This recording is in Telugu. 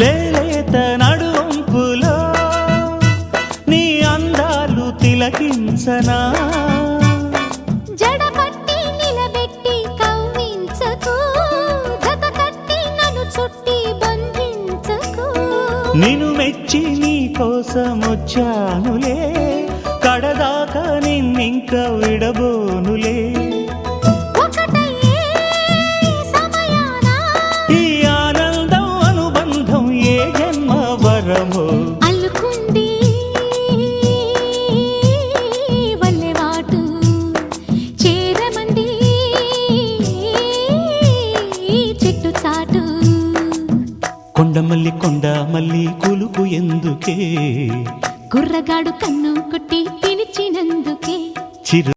లేత నడుంపులో నీ అందాలు తిలకించనా? జడపట్టి చుట్టి మెచ్చి నీ కోసం వచ్చానులే కడదాకా నిన్నింక విడబోనులే. కొండ మల్లి కొండ మల్లి కొలుపు ఎందుకే? కుర్రగాడు కన్ను కొట్టి పిలిచినందుకే. చిరు